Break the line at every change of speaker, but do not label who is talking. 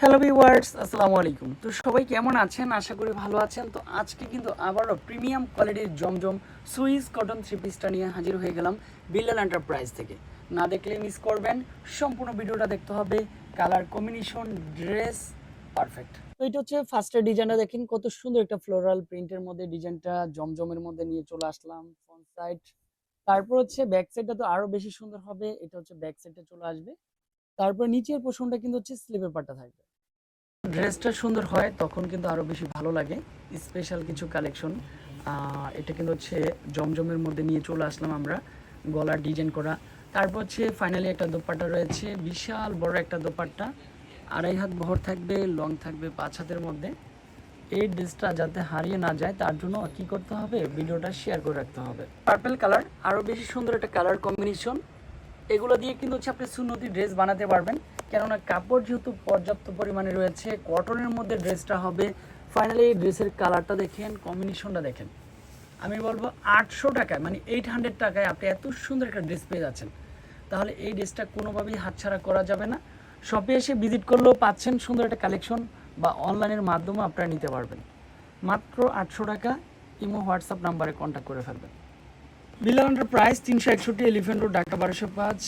Hello viewers আসসালামু আলাইকুম। তো সবাই কেমন আছেন? আশা করি ভালো আছেন। তো আজকে কিন্তু আবারও প্রিমিয়াম কোয়ালিটির জমজম সুইস কটন থ্রি পিসটা নিয়ে হাজির হয়ে গেলাম বিল্লাল এন্টারপ্রাইজ থেকে। না দেখলে মিস করবেন, সম্পূর্ণ ভিডিওটা দেখতে হবে। কালার কম্বিনেশন ড্রেস পারফেক্ট তো এটা হচ্ছে ফার্স্টের ডিজাইনটা দেখেন, কত সুন্দর একটা ফ্লোরাল প্রিন্টের মধ্যে ডিজাইনটা জমজমের মধ্যে নিয়ে চলে আসলাম ফ্রন্ট সাইড তারপর হচ্ছে ব্যাক সাইডটা তো আরও বেশি সুন্দর হবে, এটা হচ্ছে ব্যাক সাইডে চলে আসবে। তারপর নিচের পোর্শনটা কিন্তু হচ্ছে স্লিপের পাটটা থাকবে। ড্রেসটা সুন্দর হয়, তখন কিন্তু আরও বেশি ভালো লাগে। স্পেশাল কিছু কালেকশন। এটা কিন্তু হচ্ছে জমজমের মধ্যে নিয়ে চলে আসলাম আমরা, গলার ডিজাইন করা। তারপর হচ্ছে ফাইনালি একটা দোপাট্টা রয়েছে, বিশাল বড় একটা দোপাট্টা। আড়াই হাত ভর থাকবে লং থাকবে পাঁচ হাতের মধ্যে। এই ড্রেসটা যাতে হারিয়ে না যায়, তার জন্য কি করতে হবে? ভিডিওটা শেয়ার করে রাখতে হবে। পার্পেল কালার আরও বেশি সুন্দর একটা কালার কম্বিনেশন এগুলো দিয়ে কিন্তু হচ্ছে আপনি সুন্নতি ড্রেস বানাতে পারবেন। কেননা কাপড় যেহেতু পর্যাপ্ত পরিমাণে রয়েছে কটনের মধ্যে ড্রেসটা হবে। ফাইনালি এই ড্রেসের কালারটা দেখেন কম্বিনেশনটা দেখেন। আমি বলব আটশো টাকায় মানে এইট হান্ড্রেড টাকায় আপনি এত সুন্দর একটা ড্রেস পেয়ে যাচ্ছেন। তাহলে এই ড্রেসটা কোনোভাবেই হাতছাড়া করা যাবে না। শপে এসে ভিজিট করলেও পাচ্ছেন সুন্দর একটা কালেকশন বা অনলাইনের মাধ্যমে আপনারা নিতে পারবেন। মাত্র আটশো টাকা, ইমো, হোয়াটসঅ্যাপ নাম্বারে কন্ট্যাক্ট করে ফেলবেন। বিল্লাল প্রাইস তিনশো একষট্টি এলিফেন্ট রোড ডাক্তার বারোশো পাঁচ।